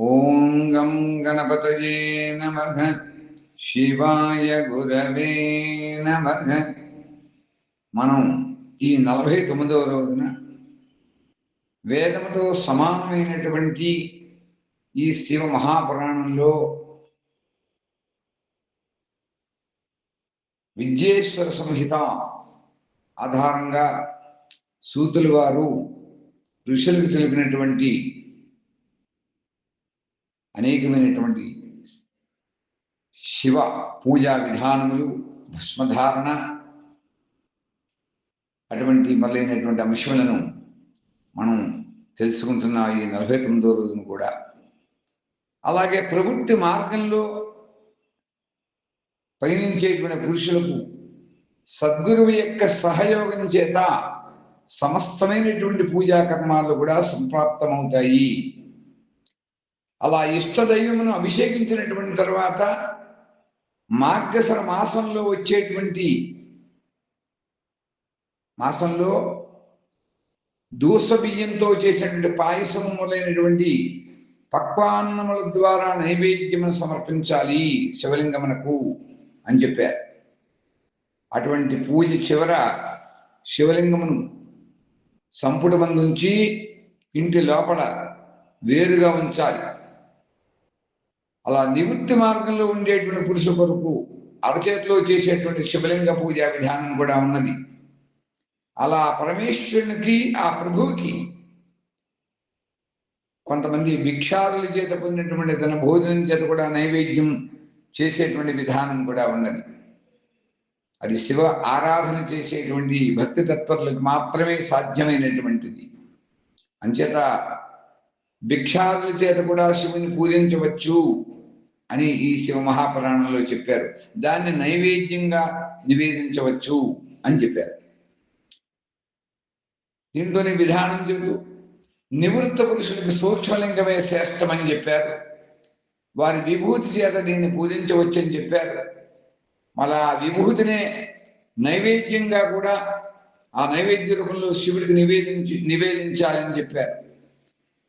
ఓం గం గణపతయే నమ. శివాయ గురవే నమ. మనం ఈ నలభై తొమ్మిదవ రోజున వేదముతో సమానమైనటువంటి ఈ శివ మహాపురాణంలో విద్యేశ్వర సంహిత ఆధారంగా సూతులు వారు ఋషులకు తెలిపినటువంటి అనేకమైనటువంటి శివ పూజా విధానములు భస్మధారణ అటువంటి మొదలైనటువంటి అంశములను మనం తెలుసుకుంటున్న ఈ నలభై తొమ్మిదో రోజును కూడా. అలాగే ప్రవృత్తి మార్గంలో పయనించేటువంటి పురుషులకు సద్గురువు యొక్క సహయోగం చేత సమస్తమైనటువంటి పూజా కర్మాలు కూడా సంప్రాప్తమవుతాయి. అలా ఇష్టదైవమును అభిషేకించినటువంటి తర్వాత మార్గశర మాసంలో వచ్చేటువంటి మాసంలో దూస బియ్యంతో చేసినటువంటి పాయసము మొదలైనటువంటి పక్వాన్నముల ద్వారా నైవేద్యమును సమర్పించాలి శివలింగమునకు అని చెప్పారు. అటువంటి పూజ చివర శివలింగమును సంపుటమందుంచి ఇంటి లోపల వేరుగా ఉంచాలి. అలా నివృత్తి మార్గంలో ఉండేటువంటి పురుష కొరకు అరచేతిలో చేసేటువంటి శివలింగ పూజా విధానం కూడా ఉన్నది. అలా పరమేశ్వరునికి ఆ ప్రభువుకి కొంతమంది భిక్షాదుల చేత పొందినటువంటి తన భోజనం చేత కూడా నైవేద్యం చేసేటువంటి విధానం కూడా ఉన్నది. అది శివ ఆరాధన చేసేటువంటి భక్తి తత్పరులకు మాత్రమే సాధ్యమైనటువంటిది. అంచేత భిక్షాదుల చేత కూడా శివుని పూజించవచ్చు. అని ఈ శివ మహాపురాణంలో చెప్పారు. దాన్ని నైవేద్యంగా నివేదించవచ్చు అని చెప్పారు. దీంట్లోని విధానం చెబుతూ నివృత్త పురుషులకు సూక్ష్మలింగమే శ్రేష్టమని చెప్పారు. వారి విభూతి చేత దీన్ని పూజించవచ్చని చెప్పారు. మళ్ళా ఆ విభూతినే నైవేద్యంగా కూడా ఆ నైవేద్య రూపంలో శివుడికి నివేదించి నివేదించాలని చెప్పారు.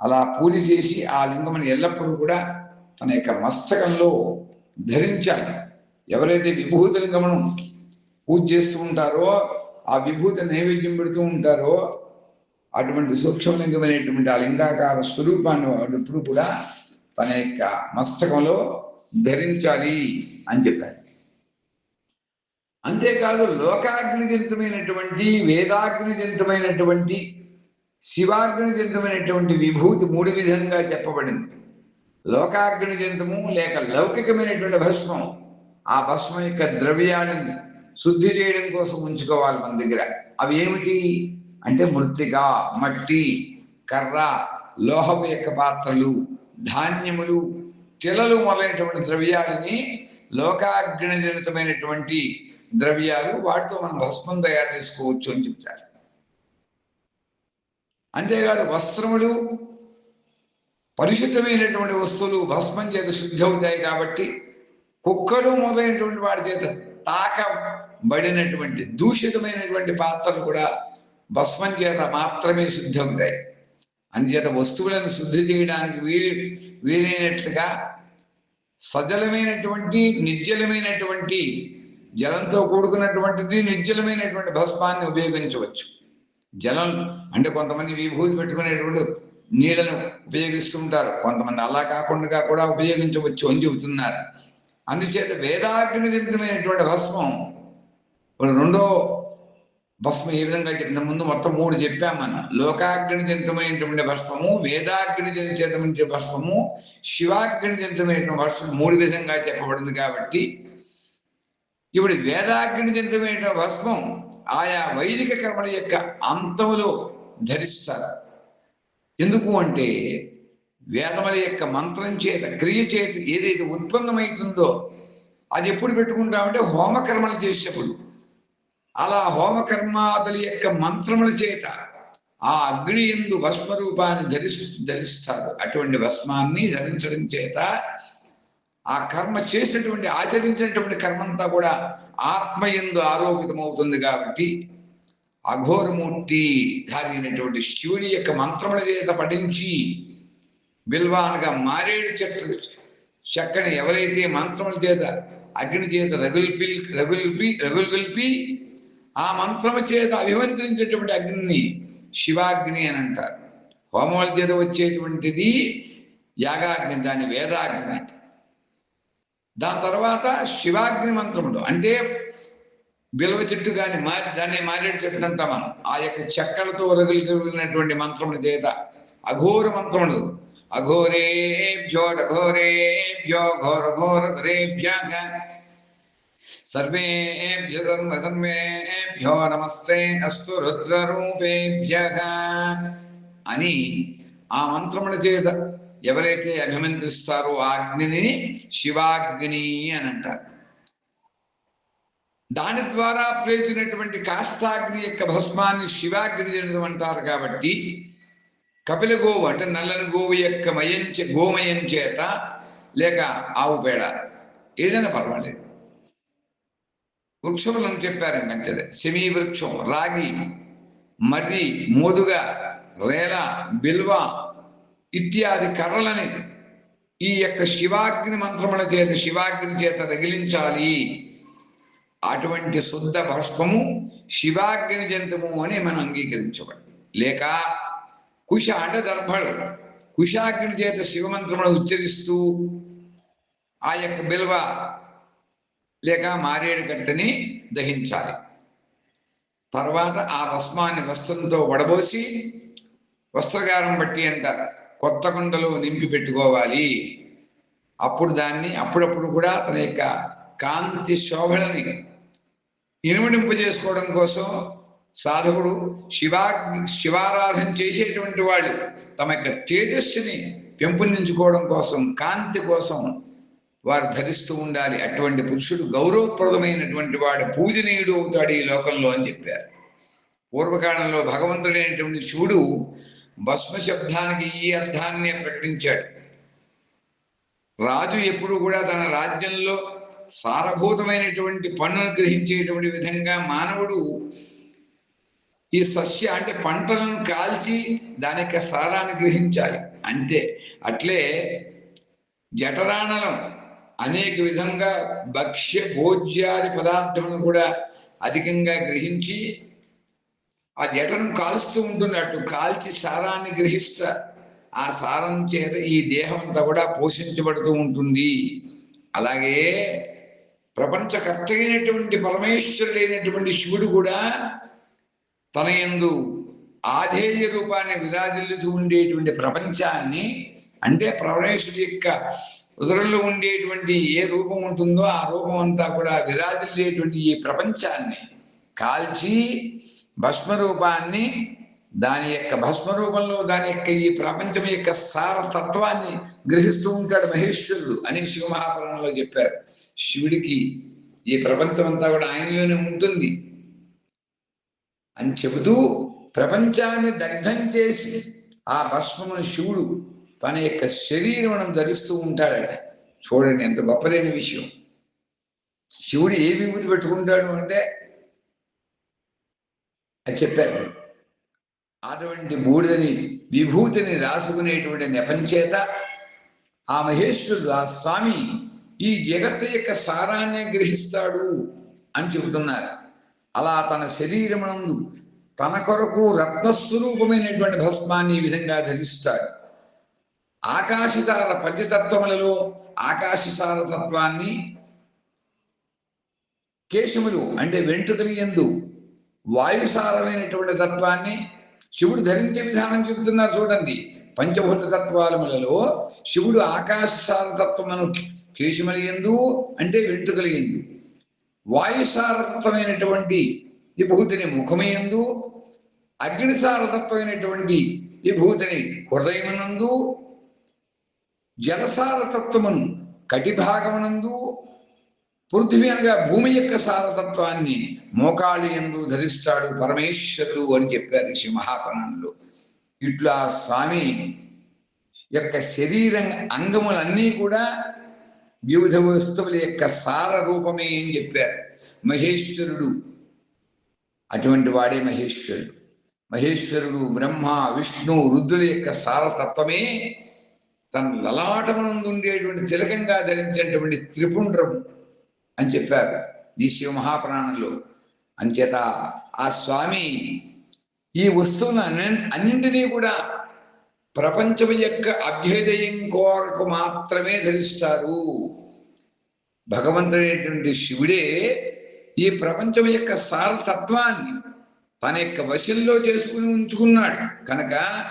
అలా పూజ చేసి ఆ లింగమని ఎల్లప్పుడూ కూడా తన యొక్క మస్తకంలో ధరించాలి. ఎవరైతే విభూతి గమనం పూజ చేస్తూ ఉంటారో ఆ విభూతి నైవేద్యం పెడుతూ ఉంటారో అటువంటి సూక్ష్మలింగమైనటువంటి ఆ లింగాకార స్వరూపాన్ని వాడు ఎప్పుడు కూడా తన యొక్క మస్తకంలో ధరించాలి అని చెప్పారు. అంతేకాదు లోకాగ్నిజనితమైనటువంటి వేదాగ్నిజనితమైనటువంటి శివాగ్నిజనితమైనటువంటి విభూతి మూడు విధంగా చెప్పబడింది. లోకాగ్నిజనితము లేక లౌకికమైనటువంటి భస్మం. ఆ భస్మం యొక్క ద్రవ్యాన్ని శుద్ధి చేయడం కోసం ఉంచుకోవాలి మన దగ్గర. అవి ఏమిటి? అంటే మృతిగా మట్టి కర్ర లోహము యొక్క పాత్రలు ధాన్యములు తిలలు మొదలైనటువంటి ద్రవ్యాలని లోకాగ్నిజనితమైనటువంటి ద్రవ్యాలు వాటితో మనం భస్మం తయారు చేసుకోవచ్చు అని చెప్తారు. అంతేకాదు వస్త్రములు పరిశుద్ధమైనటువంటి వస్తువులు భస్మం చేత శుద్ధి అవుతాయి కాబట్టి కుక్కలు మొదలైనటువంటి వాడి చేత తాకబడినటువంటి దూషితమైనటువంటి పాత్రలు కూడా భస్మం చేత మాత్రమే శుద్ధి అవుతాయి అందుచేత వస్తువులను శుద్ధి చేయడానికి వీలు వీలైనట్లుగా సజలమైనటువంటి నిర్జలమైనటువంటి జలంతో కూడుకున్నటువంటిది నిర్జలమైనటువంటి భస్మాన్ని ఉపయోగించవచ్చు. జలం అంటే కొంతమంది విభూతి పెట్టుకునేటువంటి నీళ్ళను ఉపయోగిస్తుంటారు. కొంతమంది అలా కాకుండా కూడా ఉపయోగించవచ్చు అని చెబుతున్నారు. అందుచేత వేదాగ్నిదితమైనటువంటి భస్మం రెండో భస్మం ఏ విధంగా చెప్పిన ముందు మొత్తం మూడు చెప్పాం మనం. లోకాగ్నిజనితమైనటువంటి భస్మము వేదాగ్నిజనితమైన భస్మము శివాగ్నిజనితమైనటువంటి భస్మం మూడు విధంగా చెప్పబడింది కాబట్టి ఇప్పుడు వేదాగ్నిజనితమైన భస్మం ఆయా వైదిక కర్మల యొక్క అంతములో ధరిస్తారు. ఎందుకు అంటే వేదముల యొక్క మంత్రం చేత క్రియ చేత ఏదైతే ఉత్పన్నమవుతుందో అది ఎప్పుడు పెట్టుకుంటామంటే హోమకర్మలు చేసేప్పుడు అలా హోమకర్మాదుల యొక్క మంత్రముల చేత ఆ అగ్ని ఎందు భస్మ రూపాన్ని ధరి ధరిస్తారు. అటువంటి భస్మాన్ని ధరించడం చేత ఆ కర్మ చేసినటువంటి ఆచరించినటువంటి కర్మంతా కూడా ఆత్మ ఎందు ఆరోపితమవుతుంది కాబట్టి అఘోరమూర్తి ధారైనటువంటి శివుని యొక్క మంత్రముల చేత పఠించి బిల్వాన్గా మారేడు చెట్టు చెక్కని ఎవరైతే మంత్రముల చేత అగ్ని చేత రగుల్పి రగుల్పి రగుల్పి ఆ మంత్రము చేత అభిమంత్రించేటువంటి అగ్నిని శివాగ్ని అని అంటారు. హోమముల చేత వచ్చేటువంటిది యాగాగ్ని దాని వేదాగ్ని అంటారు. దాని తర్వాత శివాగ్ని మంత్రములు. అంటే బిల్వ చెట్టు కానీ మా దాన్ని మారేడు చెట్టు అంటాం మనం. ఆ యొక్క చెక్కలతో రగులుకున్నటువంటి మంత్రముల చేత అఘోర మంత్రములు అఘోరేభ్యో ఘోర ఘోర ధరేభ్యాఘ సర్వేభ్య సర్వ సర్వేభ్యో నమస్తే అస్తు రుద్రరూపేభ్య అని ఆ మంత్రముల చేత ఎవరైతే అభిమంత్రిస్తారో ఆ అగ్నిని శివాగ్ని అని అంటారు. దాని ద్వారా ప్రేచినటువంటి కాష్టాగ్ని యొక్క భస్మాన్ని శివాగ్ని తినడం అంటారు కాబట్టి కపిల గోవు అంటే నల్లని గోవు యొక్క మయం గోమయం చేత లేక ఆవు పేడ. ఏదైనా పర్వాలేదు. వృక్షములను చెప్పారు మంచిది సెమీ వృక్షం రాగి మర్రి మోదుగ రేల బిల్వ ఇత్యాది కర్రలని ఈ యొక్క శివాగ్ని మంత్రముల చేత శివాగ్ని చేత రగిలించాలి. అటువంటి శుద్ధ భస్మము శివాగ్ని జంతుము అని మనం అంగీకరించబడి లేక కుశ అంటే దర్భడు కుశాగ్ని చేత శివమంత్రమును ఉచ్చరిస్తూ ఆ యొక్క బిల్వ లేక మారేడు గట్టని దహించాలి. తర్వాత ఆ భస్మాన్ని వస్త్రంతో వడబోసి వస్త్రగారం బట్టి అంటారు కొత్త కుండలో నింపి పెట్టుకోవాలి. అప్పుడు దాన్ని అప్పుడప్పుడు కూడా తన యొక్క కాంతి శోభలని ఇనుమడింపు చేసుకోవడం కోసం సాధకుడు శివా శివారాధన చేసేటువంటి వాళ్ళు తమ యొక్క తేజస్సుని పెంపొందించుకోవడం కోసం కాంతి కోసం వారు ధరిస్తూ ఉండాలి. అటువంటి పురుషుడు గౌరవప్రదమైనటువంటి వాడు పూజనీయుడు అవుతాడు ఈ లోకంలో అని చెప్పారు. పూర్వకాలంలో భగవంతుడైనటువంటి శివుడు భస్మ శబ్దానికి ఈ అర్థాన్నే ప్రకటించాడు. రాజు ఎప్పుడు కూడా తన రాజ్యంలో సారభూతమైనటువంటి పన్నును గ్రహించేటువంటి విధంగా మానవుడు ఈ సస్య అంటే పంటలను కాల్చి దాని యొక్క సారాన్ని గ్రహించాలి. అంతే. అట్లే జఠరాణలం అనేక విధంగా భక్ష్య భోజ్యాది పదార్థములను కూడా అధికంగా గ్రహించి ఆ జఠరం కాలుస్తూ ఉంటుంది. అటు కాల్చి సారాన్ని గ్రహిస్తా ఆ సారం చేత ఈ దేహం అంతా కూడా పోషించబడుతూ ఉంటుంది. అలాగే ప్రపంచకర్త అయినటువంటి పరమేశ్వరుడైనటువంటి శివుడు కూడా తన ఎందు ఆధేయ రూపాన్ని విరాజిల్లుతూ ఉండేటువంటి ప్రపంచాన్ని అంటే పరమేశ్వరుడి యొక్క ఉదరంలో ఉండేటువంటి ఏ రూపం ఉంటుందో ఆ రూపం అంతా కూడా విరాజిల్లేటువంటి ఈ ప్రపంచాన్ని కాల్చి భస్మ రూపాన్ని దాని యొక్క భస్మ రూపంలో దాని యొక్క ఈ ప్రపంచం యొక్క సారతత్వాన్ని గ్రహిస్తూ ఉంటాడు మహేశ్వరుడు అని శివ మహాపురాణంలో చెప్పారు. శివుడికి ఈ ప్రపంచం అంతా కూడా ఆయనలోనే ఉంటుంది అని చెబుతూ ప్రపంచాన్ని దగ్ధం చేసి ఆ భస్మమును శివుడు తన యొక్క శరీరం ధరిస్తూ ఉంటాడట. చూడండి ఎంత గొప్పదైన విషయం. శివుడు ఏ విభూతి పెట్టుకుంటాడు అంటే అది చెప్పారు. అటువంటి బూడిదని విభూతిని రాసుకునేటువంటి నెపంచేత ఆ మహేశ్వరుడు ఆ స్వామి ఈ జగత్తు యొక్క సారాన్ని గ్రహిస్తాడు అని చెబుతున్నారు. అలా తన శరీరమునందు తన కొరకు రత్నస్వరూపమైనటువంటి భస్మాన్ని ఈ విధంగా ధరిస్తాడు. ఆకాశతార పంచతత్వములలో ఆకాశతార తత్వాన్ని కేశములు అంటే వెంట్రుకలు ఎందు వాయుసారమైనటువంటి తత్వాన్ని శివుడు ధరించే విధానం చెబుతున్నారు చూడండి. పంచభూత తత్వాలములలో శివుడు ఆకాశసారతత్వమును కేశమలియందు అంటే వెంట్రుకల వాయుసారతత్వమైనటువంటి విభూతిని ముఖమయందు అగ్నిసారతత్వమైనటువంటి విభూతిని హృదయమునందు జలసారతత్వమును కటిభాగమునందు పృథివీ అనగా భూమి యొక్క సారతత్వాన్ని మోకాళి ఎందు ధరిస్తాడు పరమేశ్వరుడు అని చెప్పారు శ్రీ మహాపురాణంలో. ఇట్లా స్వామి యొక్క శరీరం అంగములన్నీ కూడా వివిధ వస్తువుల యొక్క సార రూపమే అని చెప్పారు. మహేశ్వరుడు. అటువంటి వాడే మహేశ్వరుడు. మహేశ్వరుడు బ్రహ్మ విష్ణు రుద్రుల యొక్క సారతత్వమే తన లలాటమునందు ఉండేటువంటి తిలకంగా ధరించినటువంటి త్రిపుండ్రం అని చెప్పారు ఈ శివ మహాప్రాణంలో. అంచేత ఆ స్వామి ఈ వస్తువులు అన్ని- అన్నింటినీ కూడా ప్రపంచం యొక్క అభ్యుదయం కోరకు మాత్రమే ధరిస్తారు. భగవంతుడైనటువంటి శివుడే ఈ ప్రపంచం యొక్క సారతత్వాన్ని తన యొక్క వశంలో చేసుకుని ఉంచుకున్నాడు. కనుక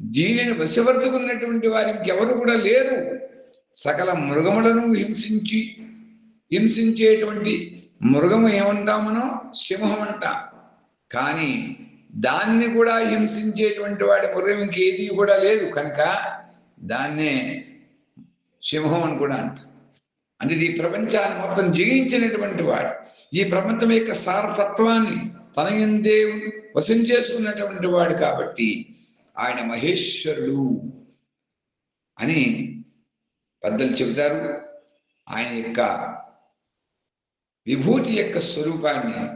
దీనిని వశవర్తుకున్నటువంటి వారికి ఎవరు కూడా లేరు. సకల మృగములను హింసించి హింసించేటువంటి మృగము ఏమంటామనో సింహం అంట. కానీ దాన్ని కూడా హింసించేటువంటి వాడి మృగం ఇంకేది కూడా లేదు కనుక దాన్నే సింహం అని కూడా అంటారు. అంటే ఈ ప్రపంచాన్ని మొత్తం జయించినటువంటి వాడు ఈ ప్రపంచం యొక్క సారతత్వాన్ని తన ఎందే వశం చేసుకున్నటువంటి వాడు కాబట్టి ఆయన మహేశ్వరుడు అని పెద్దలు చెబుతారు. ఆయన యొక్క విభూతి యొక్క స్వరూపాన్ని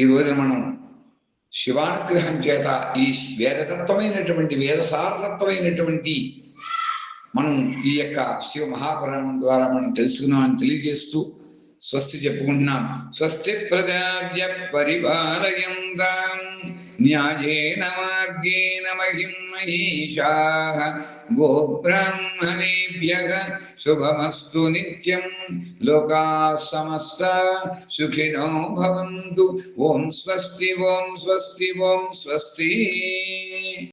ఈ రోజున మనం శివానుగ్రహం చేత ఈ వేదతత్వమైనటువంటి వేదసారతత్వమైనటువంటి మనం ఈ యొక్క శివ మహాపురాణం ద్వారా మనం తెలుసుకున్నామని తెలియజేస్తూ స్వస్తి చెప్పుకుంటున్నాం. స్వస్తి ప్రజాభ్య పరిపాలయంతాం న్యాయేన మార్గేణ మహిం మహిషా గోబ్రాహ్మణేభ్య శుభమస్తు నిత్యం లోకా సమస్త సుఖినో భవంతు ఓం స్వస్తి ఓం స్వస్తి ఓం స్వస్తి